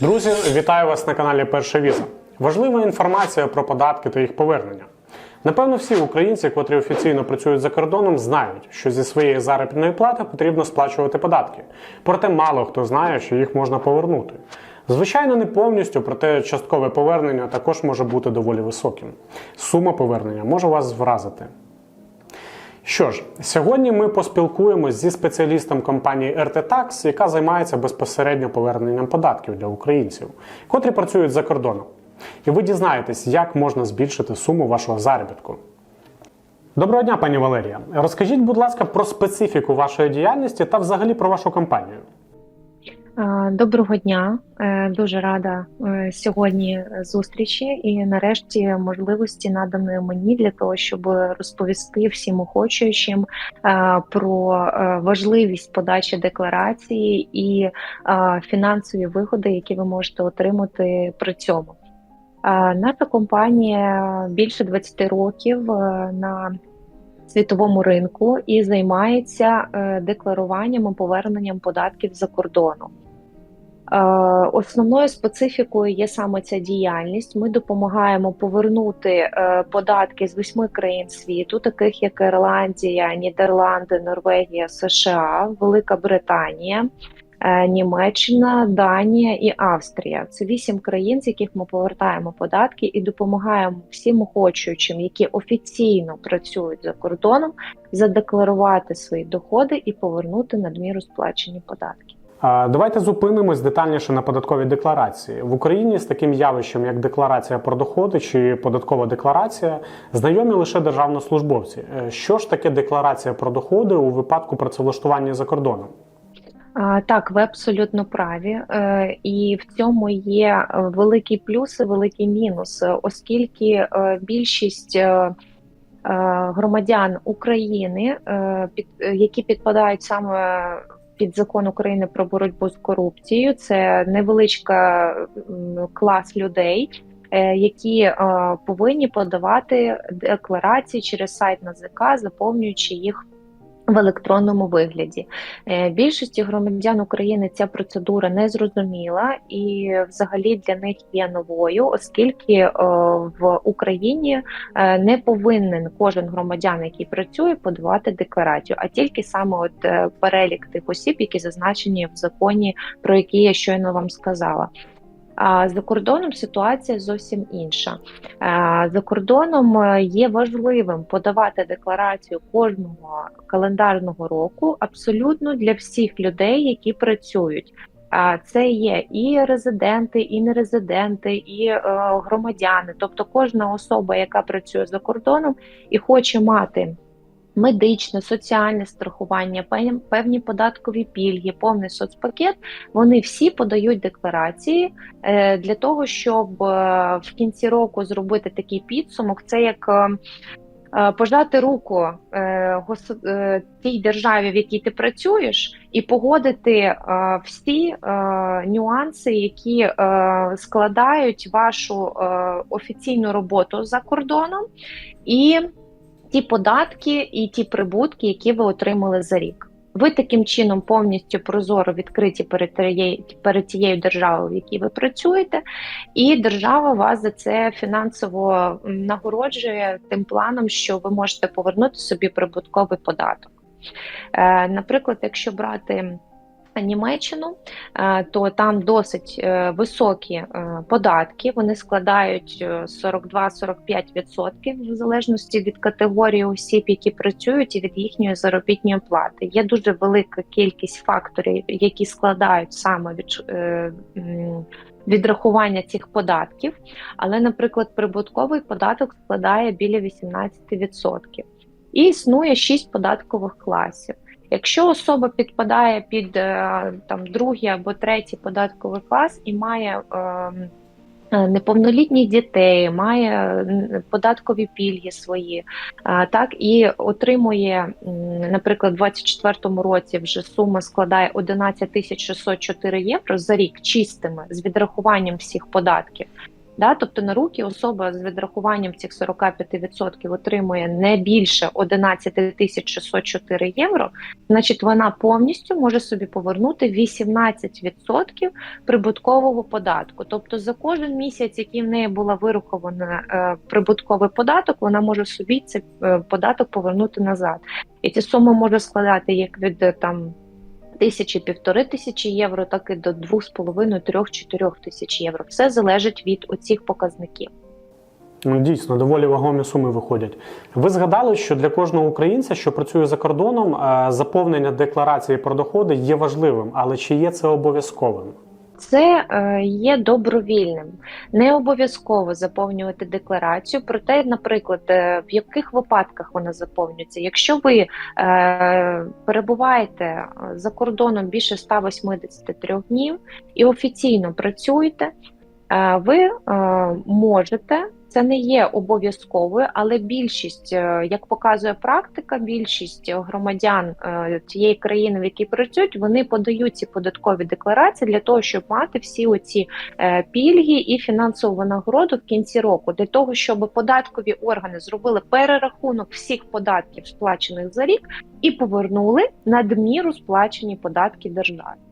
Друзі, вітаю вас на каналі Перша Віза. Важлива інформація про податки та їх повернення. Напевно, всі українці, котрі офіційно працюють за кордоном, знають, що зі своєї заробітної плати потрібно сплачувати податки. Проте мало хто знає, що їх можна повернути. Звичайно, не повністю, проте часткове повернення також може бути доволі високим. Сума повернення може вас вразити. Що ж, сьогодні ми поспілкуємось зі спеціалістом компанії RT яка займається безпосередньо поверненням податків для українців, котрі працюють за кордоном. І ви дізнаєтесь, як можна збільшити суму вашого заробітку. Доброго дня, пані Валерія. Розкажіть, будь ласка, про специфіку вашої діяльності та взагалі про вашу компанію. Доброго дня, Е, дуже рада е, сьогодні зустрічі і нарешті можливості наданої мені для того, щоб розповісти всім охочуючим е, про важливість подачі декларації і фінансові вигоди, які ви можете отримати при цьому. Наша компанія більше 20 років на світовому ринку і займається декларуванням і поверненням податків за кордоном. Е, Основною специфікою є саме ця діяльність. Ми допомагаємо повернути е, податки з восьми країн світу, таких як Ірландія, Нідерланди, Норвегія, США, Велика Британія, е, Німеччина, Данія і Австрія. Це вісім країн, з яких ми повертаємо податки і допомагаємо всім охочуючим, які офіційно працюють за кордоном, задекларувати свої доходи і повернути надміру сплачені податки. Давайте зупинимось детальніше на податковій декларації. В Україні з таким явищем, як декларація про доходи чи податкова декларація, знайомі лише державнослужбовці. Е, Що ж таке декларація про доходи у випадку працевлаштування за кордоном? Так, ви абсолютно праві, Е, і в цьому є е, великий плюс і великий мінус, оскільки більшість громадян України, які підпадають саме під закон України про боротьбу з корупцією, це невеличка клас людей. е, Які е, повинні подавати декларації через сайт НАЗК, заповнюючи їх в електронному вигляді. Е, Більшості громадян України ця процедура не зрозуміла і взагалі для них є новою, оскільки е, в Україні е, не повинен кожен громадян, який працює, подавати декларацію, а тільки саме от перелік тих осіб, які зазначені в законі, про які я щойно вам сказала. За кордоном ситуація зовсім інша. За кордоном е, є важливим подавати декларацію кожного календарного року абсолютно для всіх людей, які працюють. Це є і резиденти, і нерезиденти, і е, громадяни, тобто кожна особа, яка працює за кордоном і хоче мати медичне, соціальне страхування, певні податкові пільги, повний соцпакет, вони всі подають декларації е, для того, щоб е, в кінці року зробити такий підсумок. Це як е, пожати руку тій державі, в якій ти працюєш, і погодити всі нюанси, які складають вашу офіційну роботу за кордоном, і ті податки і ті прибутки, які ви отримали за рік. Ви таким чином повністю прозоро відкриті перед тією, перед тією державою, в якій ви працюєте, і держава вас за це фінансово нагороджує тим планом, що ви можете повернути собі прибутковий податок. Е, Наприклад, якщо брати Німеччину, е, то там досить е, високі е, податки. Вони складають е, 42-45% в залежності від категорії осіб, які працюють, і від їхньої заробітної плати. Є дуже велика кількість факторів, які складають саме від відрахування цих податків. Але, наприклад, прибутковий податок складає біля 18%. І існує 6 податкових класів. Якщо особа підпадає під е, там другий або третій податковий клас і має ем, е, неповнолітніх дітей, має податкові пільги свої, е, так і отримує, наприклад, у 2024 році вже сума складає 11 тисяч 604 євро за рік чистими з відрахуванням всіх податків. Да, тобто на руки особа з відрахуванням цих 45% отримує не більше 11 тисяч 604 євро, значить вона повністю може собі повернути 18% прибуткового податку. Тобто за кожен місяць, який в неї була вирахована е, прибутковий податок, вона може собі цей е, податок повернути назад. І ці суми може складати як від е, там тисячі півтори тисячі євро, так і до двох з половиною трьох-чотирьох тисяч євро. Все залежить від оцих показників. Ну, Дійсно, доволі вагомі суми виходять. Ви згадали, що для кожного українця, що працює за кордоном, е, заповнення декларації про доходи є важливим, але чи є це обов'язковим? Це е, є добровільним. Не обов'язково заповнювати декларацію. Проте, наприклад, е, в яких випадках вона заповнюється. Якщо ви е, перебуваєте за кордоном більше 183 днів і офіційно працюєте, ви можете. Це не є обов'язковою, але більшість, е, як показує практика, більшість громадян е, тієї країни, в якій працюють, вони подають ці податкові декларації для того, щоб мати всі оці е, пільги і фінансову винагороду в кінці року, для того, щоб податкові органи зробили перерахунок всіх податків, сплачених за рік, і повернули надміру сплачені податки державі.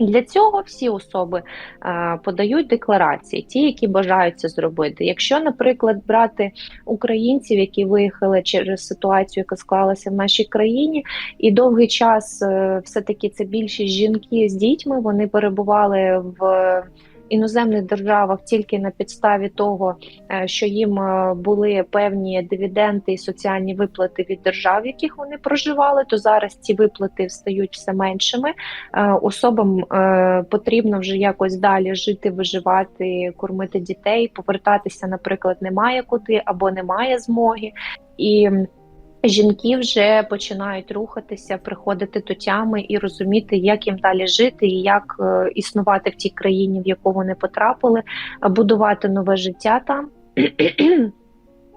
Для цього всі особи е, подають декларації, ті, які бажають це зробити. Якщо, наприклад, брати українців, які виїхали через ситуацію, яка склалася в нашій країні, і довгий час е, все-таки це більшість жінки з дітьми, вони перебували в іноземних державах тільки на підставі того, е, що їм е, були певні дивіденди і соціальні виплати від держав, в яких вони проживали, то зараз ці виплати стають все меншими. Е, Особам потрібно вже якось далі жити, виживати, кормити дітей, повертатися, наприклад, немає куди або немає змоги. І Жінки вже починають рухатися, приходити до тями і розуміти, як їм далі жити, і як е, існувати в тій країні, в яку вони потрапили, е, будувати нове життя там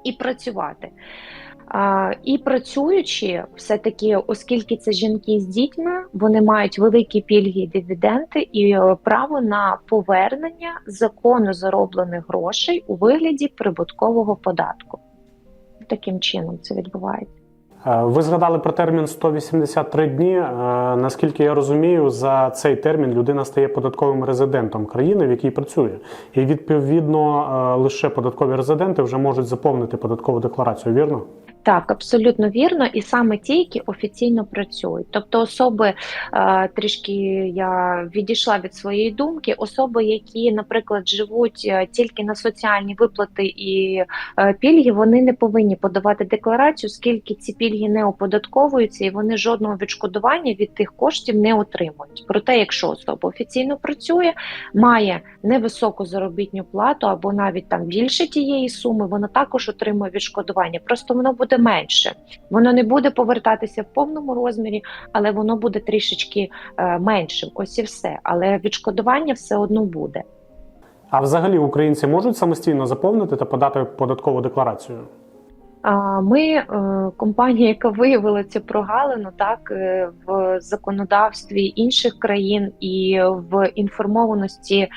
і працювати. І працюючи, все-таки, оскільки це жінки з дітьми, вони мають великі пільги і дивіденди і е, право на повернення законно зароблених грошей у вигляді прибуткового податку. Таким чином це відбувається. Е, Ви згадали про термін 183 дні. Е, Наскільки я розумію, за цей термін людина стає податковим резидентом країни, в якій працює, і відповідно е, лише податкові резиденти вже можуть заповнити податкову декларацію. Вірно? Так, абсолютно вірно, і саме ті, які офіційно працюють. Тобто, особи трішки я відійшла від своєї думки, особи, які, наприклад, живуть тільки на соціальні виплати і пільги, вони не повинні подавати декларацію, оскільки ці пільги не оподатковуються і вони жодного відшкодування від тих коштів не отримують. Проте, якщо особа офіційно працює, має невисоку заробітну плату або навіть там більше тієї суми, вона також отримує відшкодування. Просто воно буде менше. Воно не буде повертатися в повному розмірі, але воно буде трішечки е, меншим. Ось і все. Але відшкодування все одно буде. А взагалі українці можуть самостійно заповнити та подати податкову декларацію? Ми, е, компанія, яка виявила цю прогалину, так е, в законодавстві інших країн і в інформованості е,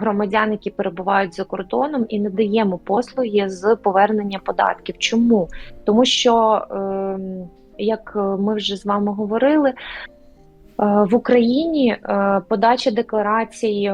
громадян, які перебувають за кордоном, і надаємо послуги з повернення податків. Чому? Тому що, ем, як ми вже з вами говорили, в Україні подача декларацій.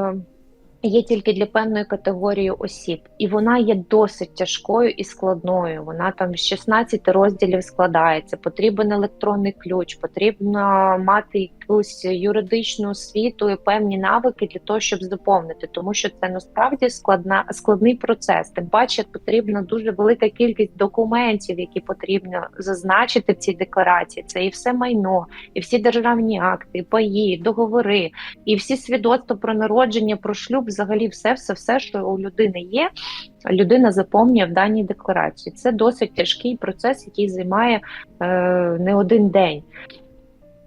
Є тільки для певної категорії осіб, і вона є досить тяжкою і складною. Вона там з 16 розділів складається. Потрібен електронний ключ, потрібно мати якусь юридичну освіту і певні навики для того, щоб заповнити, тому що це насправді складна складний процес. Тим паче потрібна дуже велика кількість документів, які потрібно зазначити в цій декларації. Це і все майно, і всі державні акти, і паї, договори, і всі свідоцтва про народження, про шлюб, взагалі, все, все, все, що у людини є, людина заповнює в даній декларації. Це досить тяжкий процес, який займає е, не один день.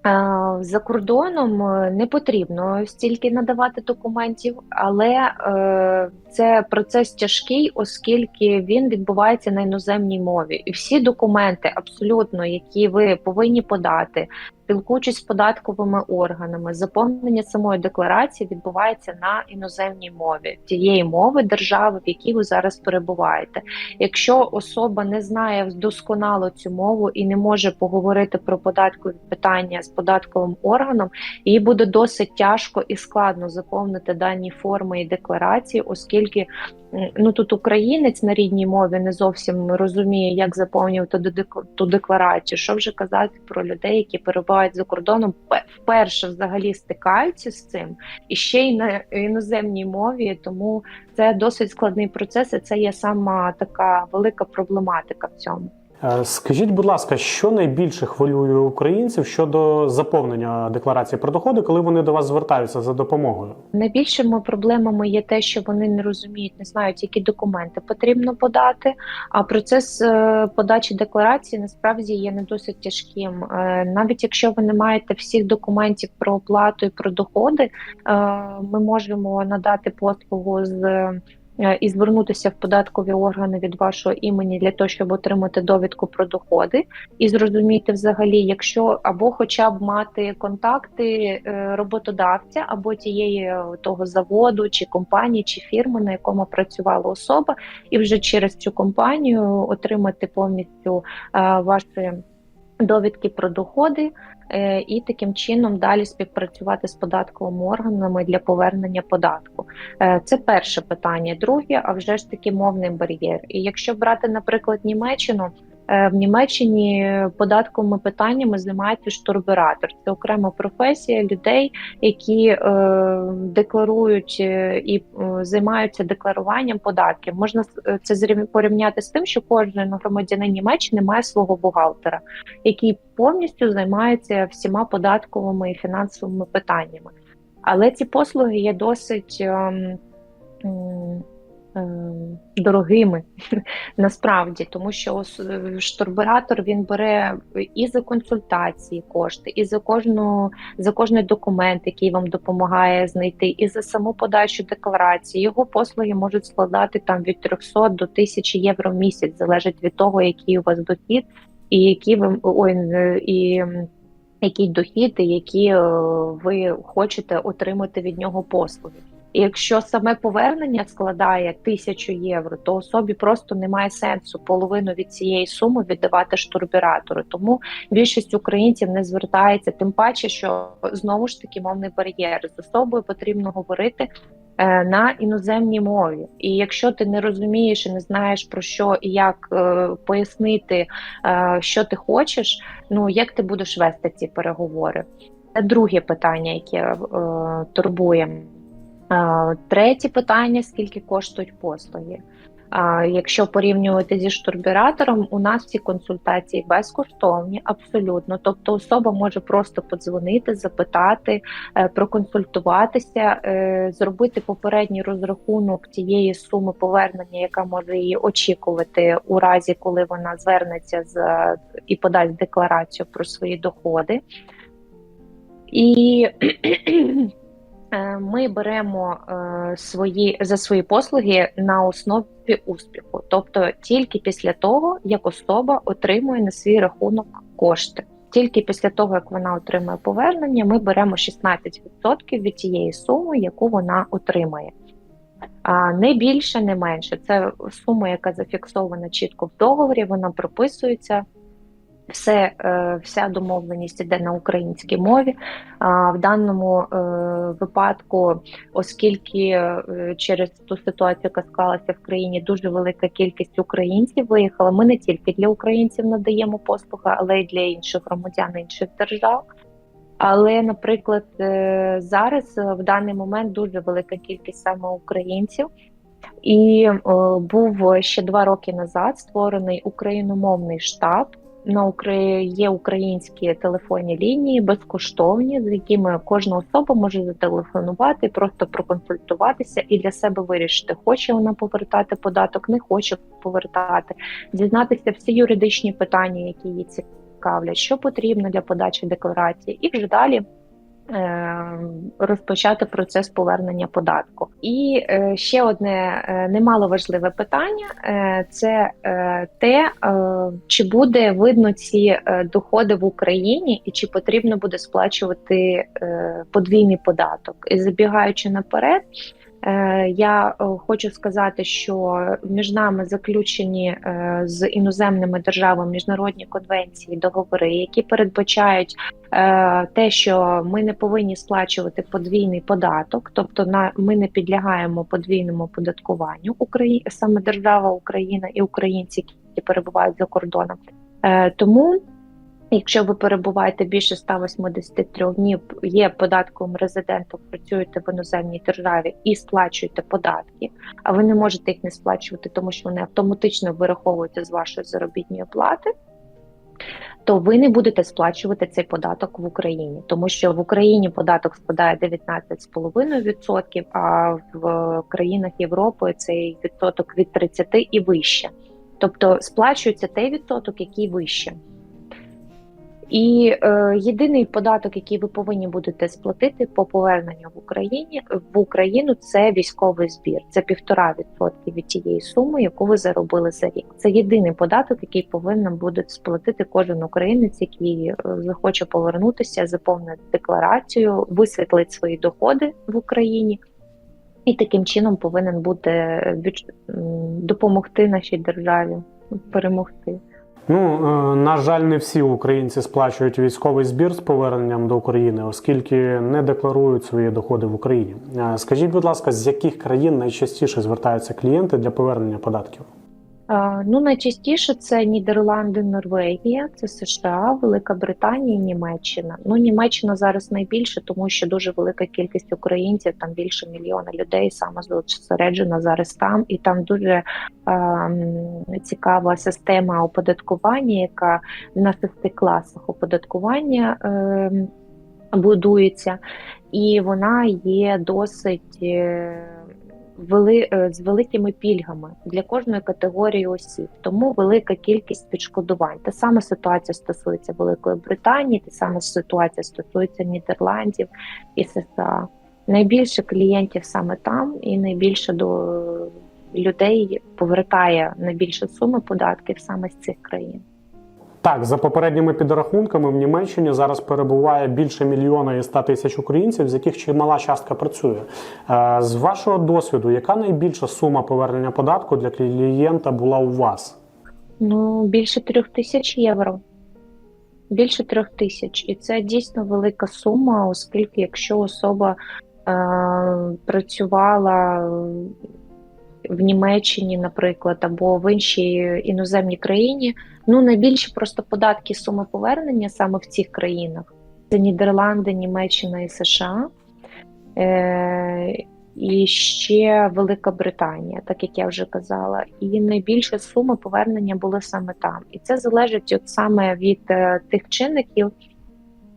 Е, За кордоном е, не потрібно стільки надавати документів, але е, це процес тяжкий, оскільки він відбувається на іноземній мові. І всі документи, абсолютно, які ви повинні подати, спілкуючись з податковими органами, заповнення самої декларації відбувається на іноземній мові тієї мови держави, в якій ви зараз перебуваєте. Якщо особа не знає досконало цю мову і не може поговорити про податкові питання з податковим органом, їй буде досить тяжко і складно заповнити дані форми і декларації, оскільки ну тут українець на рідній мові не зовсім розуміє, як заповнювати ту дек- декларацію. Що вже казати про людей, які перебувають за кордоном, вперше взагалі стикаються з цим, і ще й на іноземній мові, тому це досить складний процес, і це є сама така велика проблематика в цьому. Е, Скажіть, будь ласка, що найбільше хвилює українців щодо заповнення декларації про доходи, коли вони до вас звертаються за допомогою? Найбільшими проблемами є те, що вони не розуміють, не знають, які документи потрібно подати. А процес е, подачі декларації насправді є не досить тяжким. Е, Навіть якщо ви не маєте всіх документів про оплату і про доходи, ми можемо надати послугу з. Е, І звернутися в податкові органи від вашого імені для того, щоб отримати довідку про доходи, і зрозуміти взагалі, якщо або хоча б мати контакти е, роботодавця, або тієї е, того заводу, чи компанії, чи фірми, на якому працювала особа, і вже через цю компанію отримати повністю ваші довідки про доходи. Е, І таким чином далі співпрацювати з податковими органами для повернення податку. Е, Це перше питання. Друге, а вже ж таки мовний бар'єр. І якщо брати, наприклад, Німеччину, В Німеччині податковими питаннями займається штурбюратор. Це окрема професія людей, які е, декларують е, і е, займаються декларуванням податків. Можна е, це порівняти з тим, що кожен громадянин Німеччини має свого бухгалтера, який повністю займається всіма податковими і фінансовими питаннями. Але ці послуги є досить ем, дорогими насправді, тому що е, штурбуратор він бере і за консультації кошти, і за кожну за кожний документ, який вам допомагає знайти, і за саму подачу декларації. Його послуги можуть складати там від 300 до 1000 євро в місяць, залежить від того, який у вас дохід, і які ви ой, е, і. Який дохід, і які е, ви хочете отримати від нього послуги. І якщо саме повернення складає тисячу євро, то особі просто немає сенсу половину від цієї суми віддавати штурбюратору. Тому більшість українців не звертається, тим паче, що знову ж таки мовний бар'єр з особою потрібно говорити е, на іноземній мові. І якщо ти не розумієш і не знаєш про що і як е, пояснити, е, що ти хочеш, ну як ти будеш вести ці переговори? Це друге питання, яке е, турбує. Третє питання: скільки коштують послуги? Якщо порівнювати зі штурбюратором, у нас ці консультації безкоштовні, абсолютно. Тобто, особа може просто подзвонити, запитати, е, проконсультуватися, е, зробити попередній розрахунок тієї суми повернення, яка може її очікувати у разі, коли вона звернеться з і подасть декларацію про свої доходи. І Ми беремо е, свої за свої послуги на основі успіху, тобто тільки після того, як особа отримує на свій рахунок кошти. Тільки після того, як вона отримує повернення, ми беремо 16% від тієї суми, яку вона отримає. А не більше, не менше. Це сума, яка зафіксована чітко в договорі, вона прописується. Все, е, вся домовленість іде на українській мові. В даному е, випадку, оскільки е, через ту ситуацію, яка склалася в країні, дуже велика кількість українців виїхала. Ми не тільки для українців надаємо послуги, але й для інших громадян інших держав. Але, наприклад, зараз в даний момент дуже велика кількість саме українців. І е, був ще два роки назад створений україномовний штаб. На є українські телефонні лінії безкоштовні, з якими кожна особа може зателефонувати, просто проконсультуватися і для себе вирішити, хоче вона повертати податок, не хоче повертати, дізнатися всі юридичні питання, які її цікавлять, що потрібно для подачі декларації, і вже далі розпочати процес повернення податку. І е, ще одне е, немало важливе питання е, це е, те, е, чи буде видно ці е, доходи в Україні, і чи потрібно буде сплачувати е, подвійний податок. І забігаючи наперед. Е, Я е, хочу сказати, що між нами заключені е, з іноземними державами міжнародні конвенції, договори, які передбачають е, те, що ми не повинні сплачувати подвійний податок, тобто на ми не підлягаємо подвійному податкуванню Украї... саме держава Україна і українці, які перебувають за кордоном. Е, Тому Якщо ви перебуваєте більше 183 днів, є податковим резидентом, працюєте в іноземній державі і сплачуєте податки, а ви не можете їх не сплачувати, тому що вони автоматично вираховуються з вашої заробітної плати, то ви не будете сплачувати цей податок в Україні, тому що в Україні податок складає 19,5%, а в країнах Європи цей відсоток від 30 і вище. Тобто сплачується той відсоток, який вище. І е, єдиний податок, який ви повинні будете сплатити по поверненню в Україні в Україну, це військовий збір. Це півтора відсотки від тієї суми, яку ви заробили за рік. Це єдиний податок, який повинен буде сплатити кожен українець, який е, захоче повернутися, заповнити декларацію, висвітлить свої доходи в Україні. І таким чином повинен буде допомогти нашій державі перемогти. Ну, е, на жаль, не всі українці сплачують військовий збір з поверненням до України, оскільки не декларують свої доходи в Україні. Е, Скажіть, будь ласка, з яких країн найчастіше звертаються клієнти для повернення податків? Ну, найчастіше це Нідерланди, Норвегія, це США, Велика Британія, Німеччина. Ну, Німеччина зараз найбільше, тому що дуже велика кількість українців, там більше мільйона людей саме зосереджена зараз там, і там дуже м, цікава система оподаткування, яка на шести класах оподаткування е, будується, і вона є досить. Е, вели, е, з великими пільгами для кожної категорії осіб, тому велика кількість відшкодувань. Та сама ситуація стосується Великої Британії, та сама ситуація стосується Нідерландів і США. Найбільше клієнтів саме там, і найбільше до людей повертає найбільше суми податків саме з цих країн. Так, за попередніми підрахунками, в Німеччині зараз перебуває більше мільйона і ста тисяч українців, з яких чимала частка працює. Е, З вашого досвіду, яка найбільша сума повернення податку для клієнта була у вас? Ну, більше трьох тисяч євро. Більше трьох тисяч. І це дійсно велика сума, оскільки якщо особа е, працювала в Німеччині, наприклад, або в іншій іноземній країні, ну найбільші просто податки суми повернення саме в цих країнах. Це Нідерланди, Німеччина і США. Е, і ще Велика Британія, так як я вже казала, і найбільша сума повернення були саме там. І це залежить от саме від е, тих чинників,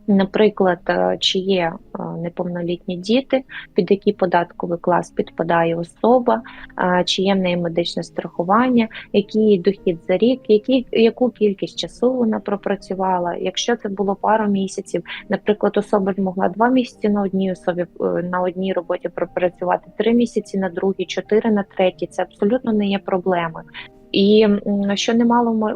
наприклад, е, чи є е, неповнолітні діти, під який податковий клас підпадає особа, е, чи є в неї медичне страхування, який дохід за рік, які, яку кількість часу вона пропрацювала. Якщо це було пару місяців, наприклад, особа змогла два місяці на одній особі на одній роботі пропрацювати, три місяці на другій, чотири на третій. Це абсолютно не є проблемою. І що немало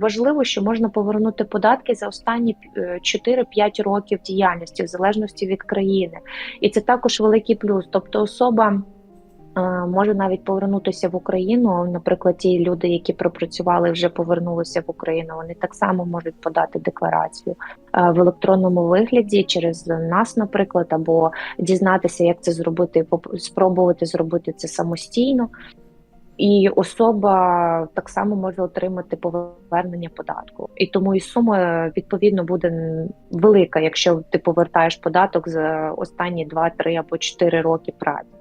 важливо, що можна повернути податки за останні е, 4-5 років діяльності, в залежності від країни, і це також великий плюс. Тобто, особа е, може навіть повернутися в Україну. Наприклад, ті люди, які пропрацювали, вже повернулися в Україну. Вони так само можуть подати декларацію е, в електронному вигляді через нас, наприклад, або дізнатися, як це зробити, спробувати зробити це самостійно. І особа так само може отримати повернення податку, і тому і сума відповідно буде велика, якщо ти повертаєш податок за останні 2, 3 або 4 роки праці.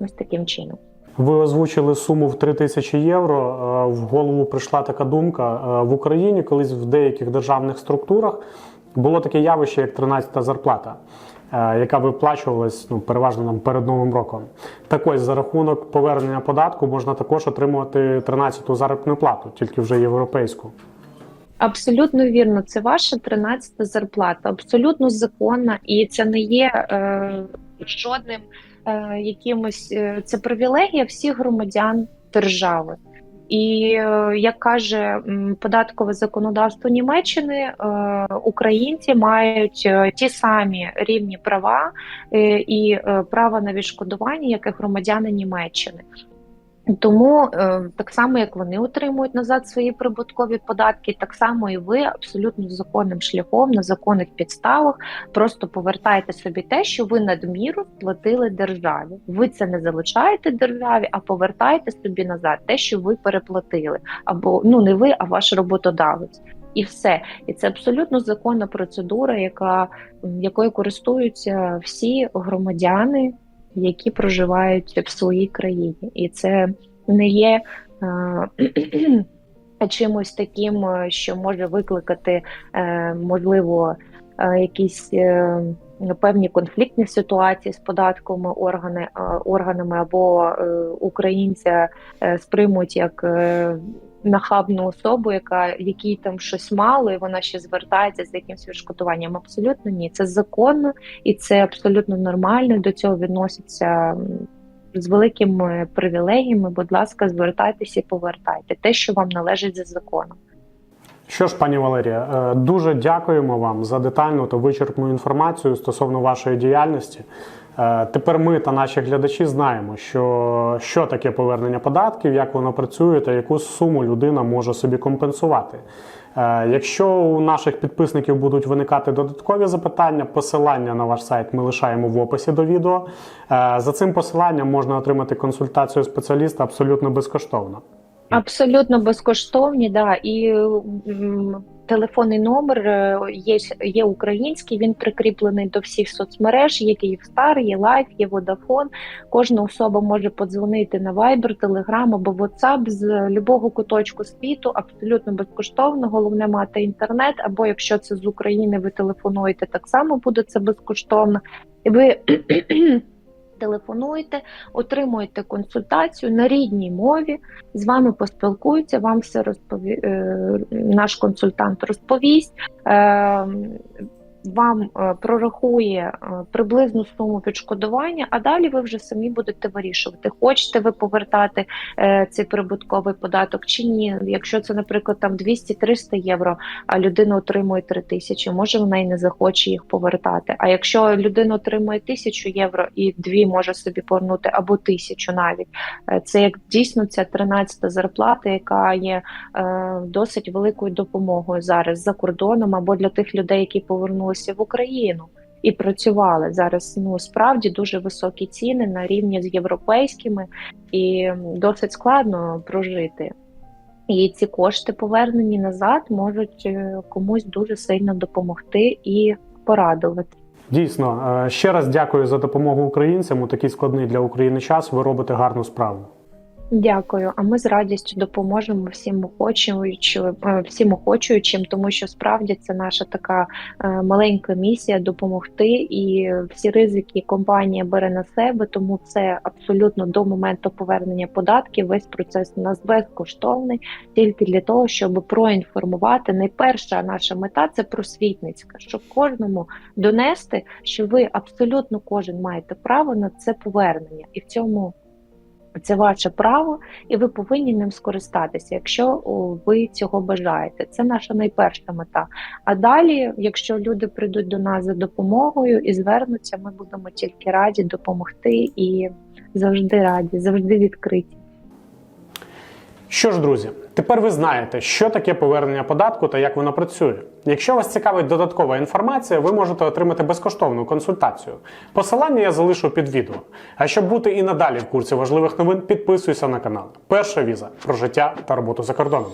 Ось таким чином. Ви озвучили суму в 3 тисячі євро. Е, В голову прийшла така думка. Е, В Україні колись в деяких державних структурах було таке явище, як 13-та зарплата, яка виплачувалась ну, переважно нам перед Новим роком. Так ось за рахунок повернення податку можна також отримувати 13-ту заробітну плату, тільки вже європейську. Абсолютно вірно, це ваша 13-та зарплата, абсолютно законна, і це не є е, жодним е, якимось е, це привілегія всіх громадян держави. І е, як каже податкове законодавство Німеччини, е, українці мають е, ті самі рівні права і право на відшкодування, як і громадяни Німеччини. Тому е, так само, як вони отримують назад свої прибуткові податки, так само і ви абсолютно законним шляхом на законних підставах просто повертаєте собі те, що ви надміру сплатили державі. Ви це не залишаєте державі, а повертаєте собі назад те, що ви переплатили, або ну не ви, а ваш роботодавець. І все, і це абсолютно законна процедура, яка якою користуються всі громадяни, які проживають в своїй країні, і це не є е, чимось таким, е, що може викликати е, можливо е, якісь. Е, Певні конфліктні ситуації з податковими органи, е, органами або е, українця сприймуть як нахабну особу, яка якій там щось мало, і вона ще звертається з якимось відшкодуванням. Абсолютно ні, це законно і це абсолютно нормально. До цього відносяться з великими привілегіями. Будь ласка, звертайтеся і повертайте те, що вам належить за законом. Що ж, пані Валерія, е, дуже дякуємо вам за детальну та вичерпну інформацію стосовно вашої діяльності. Е, Тепер ми та наші глядачі знаємо, що, що таке повернення податків, як воно працює та яку суму людина може собі компенсувати. Е, Якщо у наших підписників будуть виникати додаткові запитання, посилання на ваш сайт ми лишаємо в описі до відео. Е, За цим посиланням можна отримати консультацію спеціаліста абсолютно безкоштовно. Абсолютно безкоштовні, да і телефонний номер е, є, є український. Він прикріплений до всіх соцмереж. Є Київстар, є Лайф, є Водафон. Кожна особа може подзвонити на Viber, Telegram або WhatsApp з любого куточку світу, абсолютно безкоштовно. Головне мати інтернет. Або якщо це з України, ви телефонуєте, так само буде це безкоштовно. І ви телефонуєте, отримуєте консультацію на рідній мові, з вами поспілкуються, вам все розпові... е, наш консультант розповість. Вам е, прорахує е, приблизну суму відшкодування, а далі ви вже самі будете вирішувати, хочете ви повертати е, цей прибутковий податок чи ні. Якщо це, наприклад, там 200-300 євро, а людина отримує 3 тисячі, може вона і не захоче їх повертати. А якщо людина отримує тисячу євро і дві може собі повернути, або тисячу навіть, це як дійсно ця 13-та зарплата, яка є досить великою допомогою зараз за кордоном або для тих людей, які повернулися в Україну. І працювали зараз. Ну справді дуже високі ціни на рівні з європейськими, і досить складно прожити. І ці кошти повернені назад можуть е, комусь дуже сильно допомогти і порадувати. Дійсно, е, ще раз дякую за допомогу українцям у такий складний для України час. Ви робите гарну справу. Дякую. А ми з радістю допоможемо всім охочуючим, е, всім охочуючим, тому що справді це наша така е, маленька місія допомогти, і всі ризики компанія бере на себе, тому це абсолютно до моменту повернення податків. Весь процес у нас безкоштовний, тільки для того, щоб проінформувати. Найперша наша мета це просвітницька, щоб кожному донести, що ви абсолютно кожен маєте право на це повернення, і в цьому. Це ваше право, і ви повинні ним скористатися, якщо ви цього бажаєте. Це наша найперша мета. А далі, якщо люди прийдуть до нас за допомогою і звернуться, ми будемо тільки раді допомогти і завжди раді, завжди відкриті. Що ж, друзі, тепер ви знаєте, що таке повернення податку та як воно працює. Якщо вас цікавить додаткова інформація, ви можете отримати безкоштовну консультацію. Посилання я залишу під відео. А щоб бути і надалі в курсі важливих новин, підписуйся на канал. Перша віза про життя та роботу за кордоном.